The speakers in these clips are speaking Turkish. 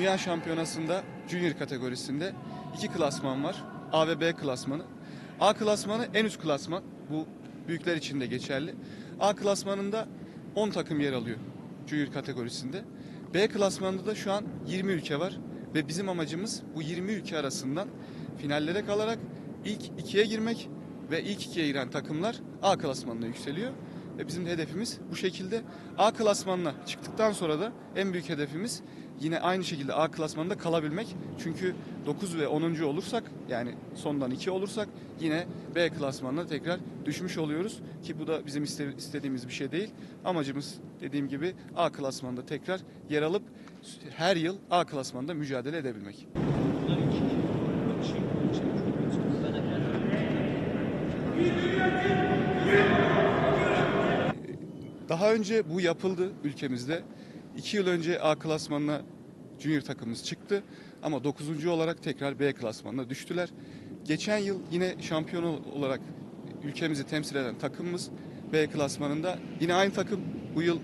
Dünya Şampiyonası'nda Junior kategorisinde iki klasman var. A ve B klasmanı. A klasmanı en üst klasman. Bu büyükler için de geçerli. A klasmanında 10 takım yer alıyor Junior kategorisinde. B klasmanında da şu an 20 ülke var ve bizim amacımız bu 20 ülke arasından finallere kalarak ilk ikiye girmek ve ilk ikiye giren takımlar A klasmanına yükseliyor. Ve bizim de hedefimiz bu şekilde A klasmanına çıktıktan sonra da en büyük hedefimiz yine aynı şekilde A klasmanında kalabilmek. Çünkü 9 ve 10. olursak yani sondan 2 olursak yine B klasmanına tekrar düşmüş oluyoruz. Ki bu da bizim iste- istediğimiz bir şey değil. Amacımız dediğim gibi A klasmanında tekrar yer alıp her yıl A klasmanında mücadele edebilmek. Daha önce bu yapıldı ülkemizde. İki yıl önce A klasmanına junior takımımız çıktı. Ama 9. olarak tekrar B klasmanına düştüler. Geçen yıl yine şampiyon olarak ülkemizi temsil eden takımımız B klasmanında. Yine aynı takım bu yıl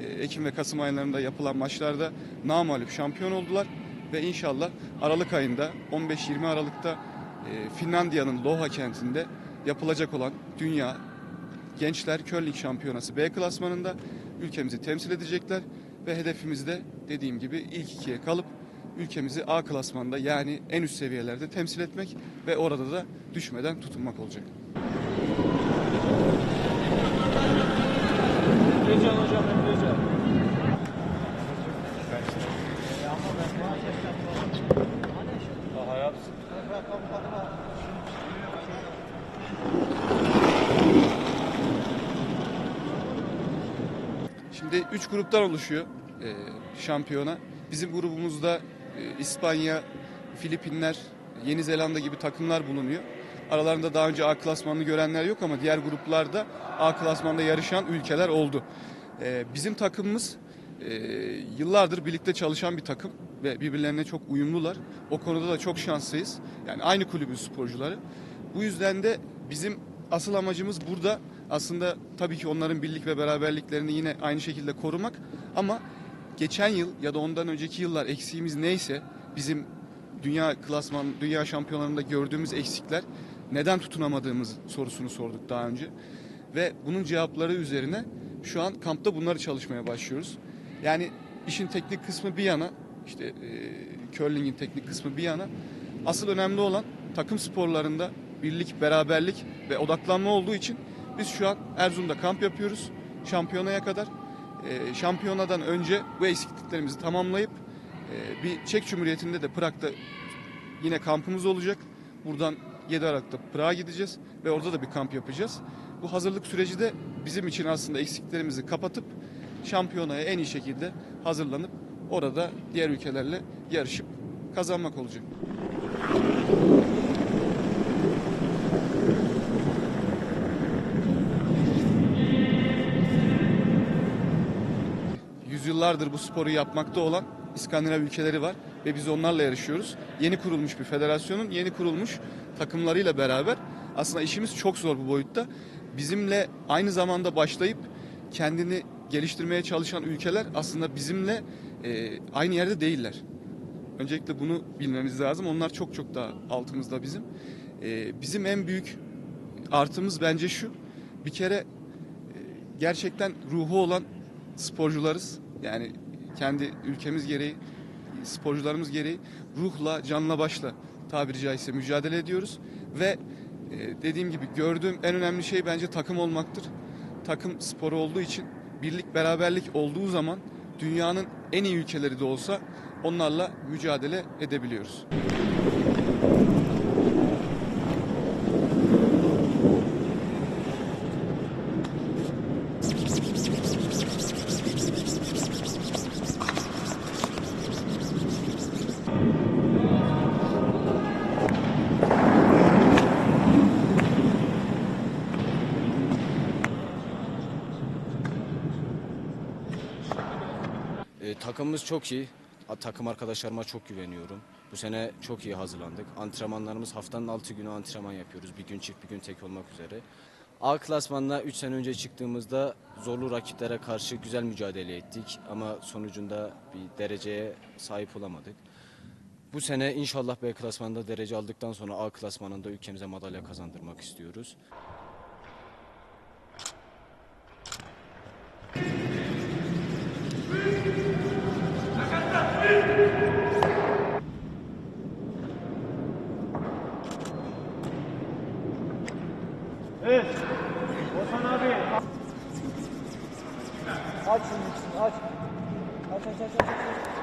e, Ekim ve Kasım aylarında yapılan maçlarda namağlup şampiyon oldular. Ve inşallah Aralık ayında 15-20 Aralık'ta e, Finlandiya'nın Lohja kentinde yapılacak olan Dünya Gençler Curling Şampiyonası B klasmanında ülkemizi temsil edecekler ve hedefimiz de dediğim gibi ilk ikiye kalıp ülkemizi A klasmanında yani en üst seviyelerde temsil etmek ve orada da düşmeden tutunmak olacak. Emrecan hocam Emrecan. Daha yapsın. Şimdi 3 gruptan oluşuyor e, şampiyona. Bizim grubumuzda e, İspanya, Filipinler, Yeni Zelanda gibi takımlar bulunuyor. Aralarında daha önce A klasmanını görenler yok ama diğer gruplarda A klasmanda yarışan ülkeler oldu. E, bizim takımımız e, yıllardır birlikte çalışan bir takım ve birbirlerine çok uyumlular. O konuda da çok şanslıyız. Yani aynı kulübün sporcuları. Bu yüzden de bizim asıl amacımız burada aslında tabii ki onların birlik ve beraberliklerini yine aynı şekilde korumak ama geçen yıl ya da ondan önceki yıllar eksiğimiz neyse bizim dünya klasman, dünya şampiyonlarında gördüğümüz eksikler neden tutunamadığımız sorusunu sorduk daha önce. Ve bunun cevapları üzerine şu an kampta bunları çalışmaya başlıyoruz. Yani işin teknik kısmı bir yana, işte e, curling'in teknik kısmı bir yana. Asıl önemli olan takım sporlarında birlik, beraberlik ve odaklanma olduğu için biz şu an Erzurum'da kamp yapıyoruz şampiyonaya kadar. E, şampiyonadan önce bu eksikliklerimizi tamamlayıp e, bir Çek Cumhuriyeti'nde de Prag'da yine kampımız olacak. Buradan 7 Aralık'ta Prag'a gideceğiz ve orada da bir kamp yapacağız. Bu hazırlık süreci de bizim için aslında eksiklerimizi kapatıp şampiyonaya en iyi şekilde hazırlanıp orada diğer ülkelerle yarışıp kazanmak olacak. Yüzyıllardır bu sporu yapmakta olan İskandinav ülkeleri var ve biz onlarla yarışıyoruz. Yeni kurulmuş bir federasyonun yeni kurulmuş takımlarıyla beraber aslında işimiz çok zor bu boyutta. Bizimle aynı zamanda başlayıp kendini geliştirmeye çalışan ülkeler aslında bizimle e, aynı yerde değiller. Öncelikle bunu bilmemiz lazım. Onlar çok çok daha altımızda bizim. E, bizim en büyük artımız bence şu. Bir kere e, gerçekten ruhu olan sporcularız. Yani kendi ülkemiz gereği, sporcularımız gereği ruhla, canla başla tabiri caizse mücadele ediyoruz. Ve e, dediğim gibi gördüğüm en önemli şey bence takım olmaktır. Takım sporu olduğu için birlik, beraberlik olduğu zaman dünyanın en iyi ülkeleri de olsa onlarla mücadele edebiliyoruz. E, takımımız çok iyi. Takım arkadaşlarıma çok güveniyorum. Bu sene çok iyi hazırlandık. Antrenmanlarımız haftanın 6 günü antrenman yapıyoruz. Bir gün çift bir gün tek olmak üzere. A klasmanına 3 sene önce çıktığımızda zorlu rakiplere karşı güzel mücadele ettik ama sonucunda bir dereceye sahip olamadık. Bu sene inşallah B klasmanında derece aldıktan sonra A klasmanında ülkemize madalya kazandırmak istiyoruz. Evet. Ozan abi. Aç şimdi aç. Aç aç aç aç. aç.